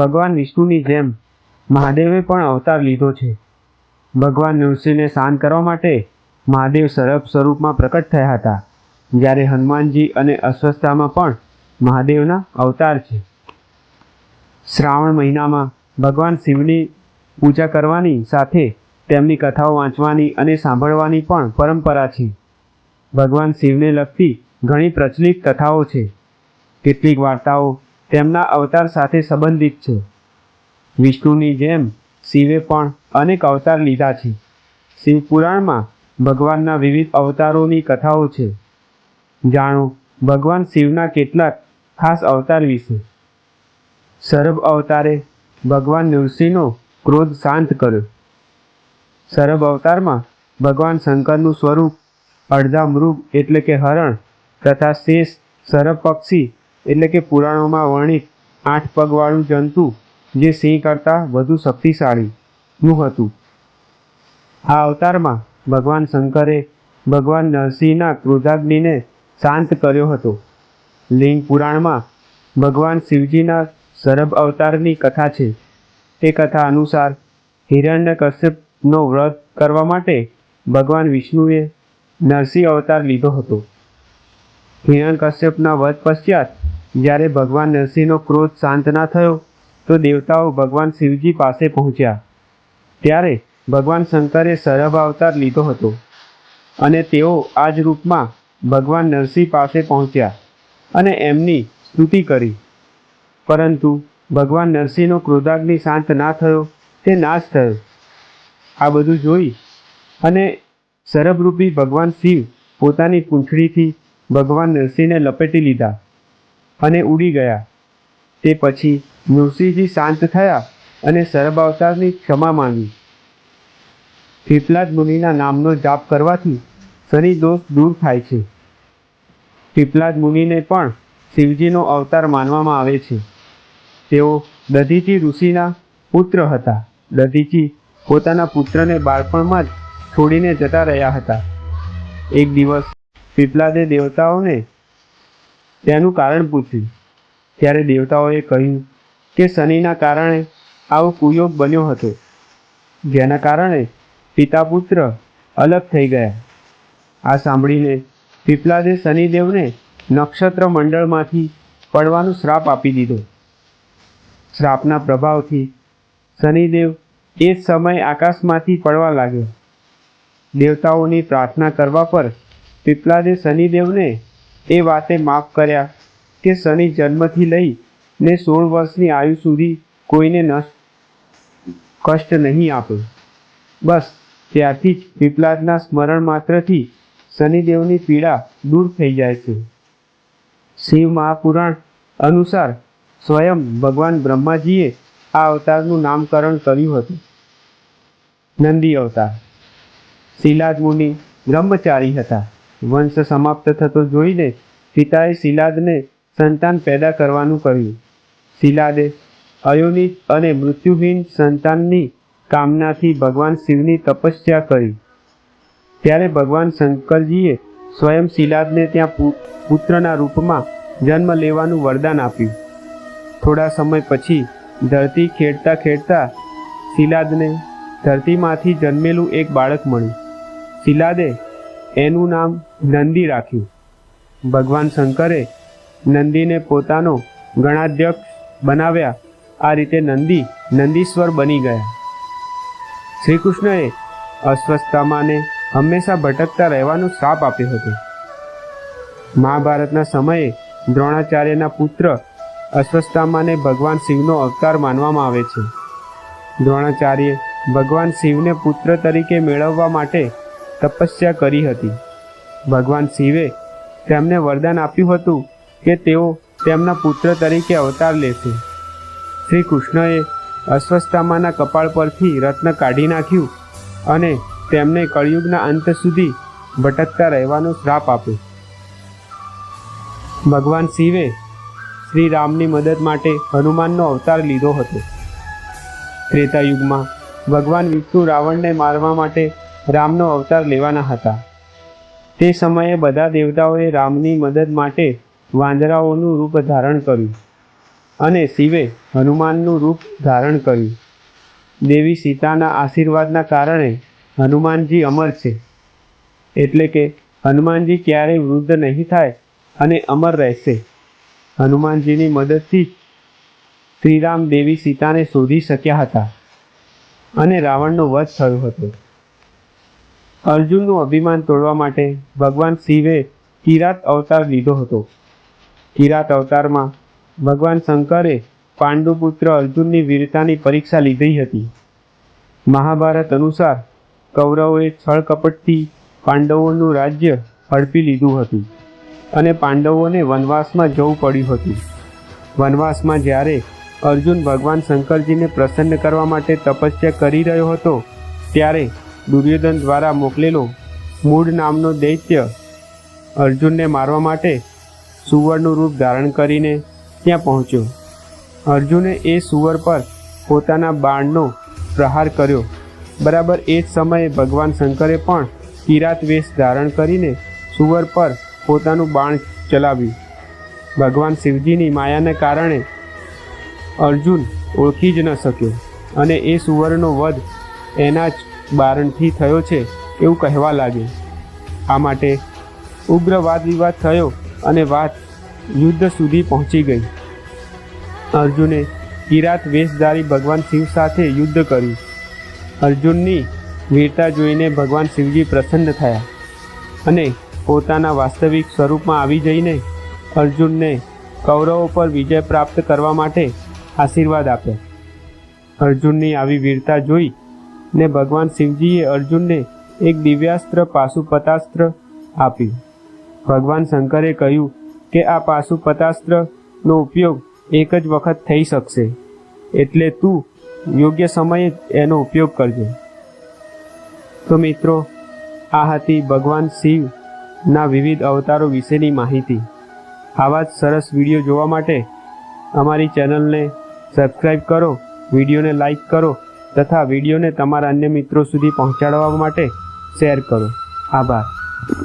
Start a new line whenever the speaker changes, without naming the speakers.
ભગવાન વિષ્ણુની જેમ મહાદેવે પણ અવતાર લીધો છે ભગવાન નૃસિંહને શાંત કરવા માટે મહાદેવ સરભ સ્વરૂપમાં પ્રકટ થયા હતા જ્યારે હનુમાનજી અને અસ્વસ્થામાં પણ મહાદેવના અવતાર છે શ્રાવણ મહિનામાં ભગવાન શિવની પૂજા કરવાની સાથે તેમની કથાઓ વાંચવાની અને સાંભળવાની પણ પરંપરા છે ભગવાન શિવને લગતી ઘણી પ્રચલિત કથાઓ છે કેટલીક વાર્તાઓ તેમના અવતાર સાથે સંબંધિત છે વિષ્ણુની જેમ શિવે પણ અનેક અવતાર લીધા છે શિવપુરાણમાં ભગવાનના વિવિધ અવતારોની કથાઓ છે જાણો ભગવાન શિવના કેટલાક ખાસ અવતાર વિશે સરભ અવતારે ભગવાન નૃસિંહનો ક્રોધ શાંત કર્યો સરભ અવતારમાં ભગવાન શંકરનું સ્વરૂપ અડધા મૃગ એટલે કે હરણ તથા શેષ સરભ પક્ષી એટલે કે પુરાણોમાં વર્ણિત આઠ પગવાળું જંતુ જે સિંહ કરતાં વધુ શક્તિશાળીનું હતું આ અવતારમાં ભગવાન શંકરે ભગવાન નરસિંહના ક્રોધાગ્નિને શાંત કર્યો હતો લિંગ પુરાણમાં ભગવાન શિવજીના સરભ અવતારની કથા છે તે કથા અનુસાર કશ્યપનો વ્રત કરવા માટે ભગવાન વિષ્ણુએ નરસિંહ અવતાર લીધો હતો હિરણ કશ્યપના વધ પશ્ચાત જ્યારે ભગવાન નરસિંહનો ક્રોધ શાંત ના થયો તો દેવતાઓ ભગવાન શિવજી પાસે પહોંચ્યા ત્યારે ભગવાન શંકરે સરભ અવતાર લીધો હતો અને તેઓ આ જ રૂપમાં ભગવાન નરસિંહ પાસે પહોંચ્યા અને એમની સ્તુતિ કરી પરંતુ ભગવાન નરસિંહનો ક્રોધાગ્નિ શાંત ના થયો તે નાશ થયો આ બધું જોઈ અને સરભરૂપી ભગવાન શિવ પોતાની પૂંછડીથી ભગવાન નરસિંહને લપેટી લીધા અને ઉડી ગયા તે પછી નૃસિંહજી શાંત થયા અને સરબાવતારની ક્ષમા માંગી પીપલાદ મુનિના નામનો જાપ કરવાથી શનિ દોષ દૂર થાય છે પીપલાદ મુનિને પણ શિવજીનો અવતાર માનવામાં આવે છે તેઓ દધીચી ઋષિના પુત્ર હતા દધીચી પોતાના પુત્રને બાળપણમાં જ છોડીને જતા રહ્યા હતા એક દિવસ પીપલાદે દેવતાઓને તેનું કારણ પૂછ્યું ત્યારે દેવતાઓએ કહ્યું કે શનિના કારણે આવો કુયોગ બન્યો હતો જેના કારણે પિતા પુત્ર અલગ થઈ ગયા આ સાંભળીને પીપલાદે શનિદેવને નક્ષત્ર મંડળમાંથી પડવાનો શ્રાપ આપી દીધો શ્રાપના પ્રભાવથી શનિદેવ એ જ સમય આકાશમાંથી પડવા લાગ્યો દેવતાઓની પ્રાર્થના કરવા પર પીપલાદે શનિદેવને એ વાતે માફ કર્યા કે શનિ જન્મથી લઈ ને સોળ વર્ષની આયુ સુધી કોઈને નષ્ટ કષ્ટ નહીં આપ્યું બસ ત્યારથી જ પીપલાદના સ્મરણ માત્રથી શનિદેવની પીડા દૂર થઈ જાય છે શિવ મહાપુરાણ અનુસાર સ્વયં ભગવાન બ્રહ્માજીએ આ અવતારનું નામકરણ કર્યું હતું નંદી અવતાર શિલાજ મુનિ બ્રહ્મચારી હતા વંશ સમાપ્ત થતો જોઈને પિતાએ શિલાદને સંતાન પેદા કરવાનું કહ્યું શિલાદે અયોનિત અને મૃત્યુહીન સંતાનની કામનાથી ભગવાન શિવની તપસ્યા કરી ત્યારે ભગવાન શંકરજીએ સ્વયં શિલાદને ત્યાં પુત્રના રૂપમાં જન્મ લેવાનું વરદાન આપ્યું થોડા સમય પછી ધરતી ખેડતા ખેડતા શિલાદને ધરતીમાંથી જન્મેલું એક બાળક મળ્યું શિલાદે એનું નામ નંદી રાખ્યું ભગવાન શંકરે નંદીને પોતાનો ગણાધ્યક્ષ બનાવ્યા આ રીતે નંદી નંદીશ્વર બની ગયા શ્રી કૃષ્ણએ અસ્વસ્થતામાંને હંમેશા ભટકતા રહેવાનું શ્રાપ આપ્યો હતો મહાભારતના સમયે દ્રોણાચાર્યના પુત્ર અસ્વસ્થામાને ભગવાન શિવનો અવતાર માનવામાં આવે છે દ્રોણાચાર્ય ભગવાન શિવને પુત્ર તરીકે મેળવવા માટે તપસ્યા કરી હતી ભગવાન શિવે તેમને વરદાન આપ્યું હતું કે તેઓ તેમના પુત્ર તરીકે અવતાર લેશે શ્રી કૃષ્ણએ અસ્વસ્થામાના કપાળ પરથી રત્ન કાઢી નાખ્યું અને તેમને કળિયુગના અંત સુધી ભટકતા રહેવાનો શ્રાપ આપ્યો ભગવાન શિવે શ્રી રામની મદદ માટે હનુમાનનો અવતાર લીધો હતો ત્રેતા યુગમાં ભગવાન વિષ્ણુ રાવણને મારવા માટે રામનો અવતાર લેવાના હતા તે સમયે બધા દેવતાઓએ રામની મદદ માટે વાંદરાઓનું રૂપ ધારણ કર્યું અને શિવે હનુમાનનું રૂપ ધારણ કર્યું દેવી સીતાના આશીર્વાદના કારણે હનુમાનજી અમર છે એટલે કે હનુમાનજી ક્યારેય વૃદ્ધ નહીં થાય અને અમર રહેશે હનુમાનજીની મદદથી શ્રીરામ દેવી સીતાને શોધી શક્યા હતા અને રાવણનો વધ થયો હતો અર્જુનનું અભિમાન તોડવા માટે ભગવાન શિવે કિરાત અવતાર લીધો હતો કિરાત અવતારમાં ભગવાન શંકરે પાંડુપુત્ર અર્જુનની વીરતાની પરીક્ષા લીધી હતી મહાભારત અનુસાર કૌરવોએ છળ કપટથી પાંડવોનું રાજ્ય હડપી લીધું હતું અને પાંડવોને વનવાસમાં જવું પડ્યું હતું વનવાસમાં જ્યારે અર્જુન ભગવાન શંકરજીને પ્રસન્ન કરવા માટે તપસ્યા કરી રહ્યો હતો ત્યારે દુર્યોધન દ્વારા મોકલેલો મૂળ નામનો દૈત્ય અર્જુનને મારવા માટે સુવરનું રૂપ ધારણ કરીને ત્યાં પહોંચ્યો અર્જુને એ સુવર પર પોતાના બાણનો પ્રહાર કર્યો બરાબર એ જ સમયે ભગવાન શંકરે પણ કિરાત વેશ ધારણ કરીને સુવર પર પોતાનું બાણ ચલાવ્યું ભગવાન શિવજીની માયાને કારણે અર્જુન ઓળખી જ ન શક્યો અને એ સુવરનો વધ એના જ બારણથી થયો છે એવું કહેવા લાગે આ માટે ઉગ્ર વાદ વિવાદ થયો અને વાત યુદ્ધ સુધી પહોંચી ગઈ અર્જુને કિરાત વેશધારી ભગવાન શિવ સાથે યુદ્ધ કર્યું અર્જુનની વીરતા જોઈને ભગવાન શિવજી પ્રસન્ન થયા અને પોતાના વાસ્તવિક સ્વરૂપમાં આવી જઈને અર્જુનને કૌરવો પર વિજય પ્રાપ્ત કરવા માટે આશીર્વાદ આપ્યા અર્જુનની આવી વીરતા જોઈ ને ભગવાન શિવજીએ અર્જુનને એક દિવ્યાસ્ત્ર પાશુપતાસ્ત્ર આપ્યું ભગવાન શંકરે કહ્યું કે આ પાશુપતાસ્ત્રનો ઉપયોગ એક જ વખત થઈ શકશે એટલે તું યોગ્ય સમયે એનો ઉપયોગ કરજો તો મિત્રો આ હતી ભગવાન શિવના વિવિધ અવતારો વિશેની માહિતી આવા જ સરસ વિડીયો જોવા માટે અમારી ચેનલને સબસ્ક્રાઈબ કરો વિડીયોને લાઈક કરો તથા વિડીયોને તમારા અન્ય મિત્રો સુધી પહોંચાડવા માટે શેર કરો આભાર